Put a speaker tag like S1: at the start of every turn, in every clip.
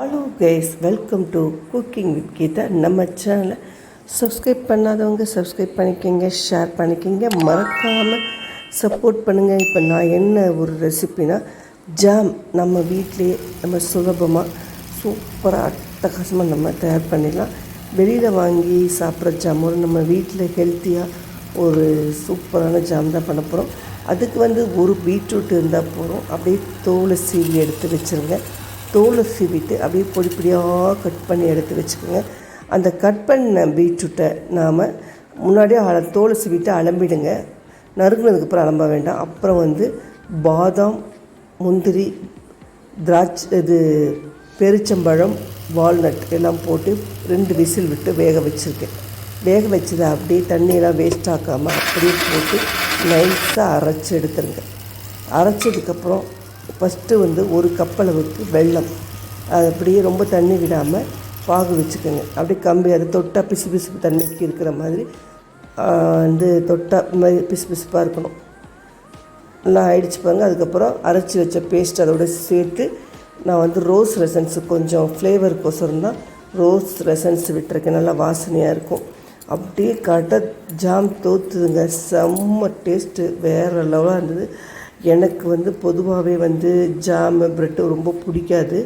S1: Hello guys welcome to cooking with Geetha நம்ம சேனலை subscribe பண்ணாதவங்க சப்ஸ்கிரைப் பண்ணிக்கோங்க ஷேர் பண்ணிக்கோங்க. மறக்காமல் சப்போர்ட் பண்ணுங்கள் இப்போ நான் என்ன ஒரு ரெசிபினா ஜாம் நம்ம வீட்லேயே நம்ம சுலபமாக சூப்பராக அட்டகாசமாக நம்ம தயார் பண்ணிடலாம். வெளியில் வாங்கி சாப்பிட்ற ஜாமோட நம்ம வீட்டில் ஹெல்த்தியாக ஒரு சூப்பரான ஜாம் தான் பண்ண போகிறோம் அதுக்கு வந்து ஒரு பீட்ரூட் இருந்தால் போதும். அப்படியே தோலை சீவி எடுத்து வச்சுருங்க. தோலை சீவிட்டு அப்படியே பொடி பொடியாக கட் பண்ணி எடுத்து வச்சுக்கோங்க. அந்த கட் பண்ண பீட்ரூட்டை நாம் முன்னாடியே அல தோலை சீவிட்டு அலம்பிடுங்க. நறுக்குனதுக்கப்புறம் அலம்ப வேண்டாம். அப்புறம் வந்து பாதாம் முந்திரி திராட்சை இது பெருச்சம்பழம் வால்நட் எல்லாம் போட்டு ரெண்டு விசில் விட்டு வேக வச்சுருக்கேன். வேக வச்சதை அப்படியே தண்ணியெல்லாம் வேஸ்ட் ஆக்காமல் அப்படியே போட்டு நைஸாக அரைச்சி எடுத்துருங்க. அரைச்சதுக்கப்புறம் ஃபஸ்ட்டு வந்து ஒரு கப் அளவுக்கு வெல்லம். அது அப்படியே ரொம்ப தண்ணி விடாமல் பாகு வச்சுக்கோங்க. அப்படியே கம்பி அது தொட்டால் பிசு பிசுப்பு தண்ணிக்கு இருக்கிற மாதிரி வந்து தொட்டால் மாதிரி பிசு பிசுப்பாக இருக்கணும். நல்லா ஆயிடுச்சு பாருங்க. அதுக்கப்புறம் அரைச்சி வச்ச பேஸ்ட் அதோட சேர்த்து நான் வந்து ரோஸ் ரெசன்ஸு கொஞ்சம் ஃப்ளேவருக்கோசரம் தான் ரோஸ் ரெசன்ஸ் விட்டுருக்கேன். நல்லா வாசனையாக இருக்கும். அப்படியே கடை ஜாம் தோத்துதுங்க. செம்ம டேஸ்ட்டு வேறு லெவலாக இருந்தது. எனக்கு வந்து பொதுவாகவே வந்து ஜாமு பிரெட்டு ரொம்ப பிடிக்காது.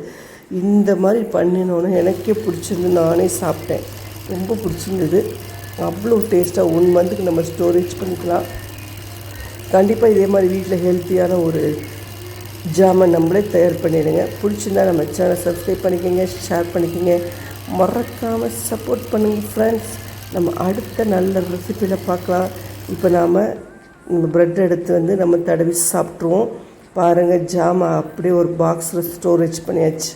S1: இந்த மாதிரி பண்ணினோன்னே எனக்கே பிடிச்சிருந்து நானே சாப்பிட்டேன். ரொம்ப பிடிச்சிருந்தது. அவ்வளோ டேஸ்ட்டாக ஒன் மந்த்துக்கு நம்ம ஸ்டோரேஜ் பண்ணிக்கலாம். கண்டிப்பாக இதே மாதிரி வீட்டில் ஹெல்த்தியான ஒரு ஜாமை நம்மளே தயார் பண்ணிடுங்க. பிடிச்சிருந்தா நம்ம சேனலை சப்ஸ்கிரைப் பண்ணிக்கோங்க ஷேர் பண்ணிக்கோங்க. மறக்காமல் சப்போர்ட் பண்ணுங்கள் ஃப்ரெண்ட்ஸ் நம்ம அடுத்த நல்ல ரெசிப்பியில் பார்க்கலாம். இப்போ நாம் இந்த ப்ரெட் எடுத்து வந்து நம்ம தடவி சாப்பிட்ருவோம் பாருங்கள் ஜாமா அப்படியே ஒரு பாக்ஸில் ஸ்டோரேஜ் பண்ணியாச்சு.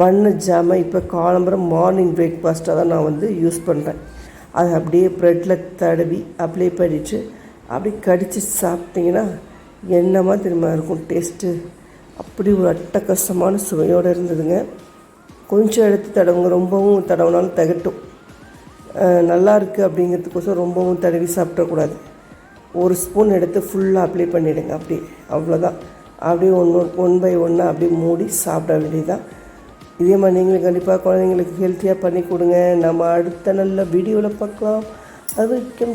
S1: பண்ண ஜாமை இப்போ காலம்பரம் மார்னிங் பிரேக்ஃபாஸ்ட்டாக தான் நான் வந்து யூஸ் பண்ணுறேன் அதை அப்படியே ப்ரெட்டில் தடவி அப்ளை பண்ணிட்டு அப்படியே கடித்து சாப்பிட்டிங்கன்னா என்னமா திரும்ப இருக்கும் டேஸ்ட்டு அப்படி ஒரு அட்டகாசமான சுவையோடு இருந்ததுங்க. கொஞ்சம் எடுத்து தடவுங்க ரொம்பவும் தடவுனாலும் தகட்டும். நல்லா இருக்குது அப்படிங்கிறதுக்கோசம் ரொம்பவும் தடவி சாப்பிடக்கூடாது. ஒரு ஸ்பூன் எடுத்து ஃபுல்லாக அப்ளை பண்ணிவிடுங்க அப்படியே அவ்வளோதான் அப்படியே ஒன்று ஒன் பை ஒன்னாக அப்படியே மூடி சாப்பிட வேண்டியதுதான். இதே மாதிரி நீங்களும் கண்டிப்பாக குழந்தைங்களுக்கு ஹெல்த்தியாக பண்ணி கொடுங்க. நம்ம அடுத்த நல்ல வீடியோவில் பார்க்கலாம். அது வரைக்கும்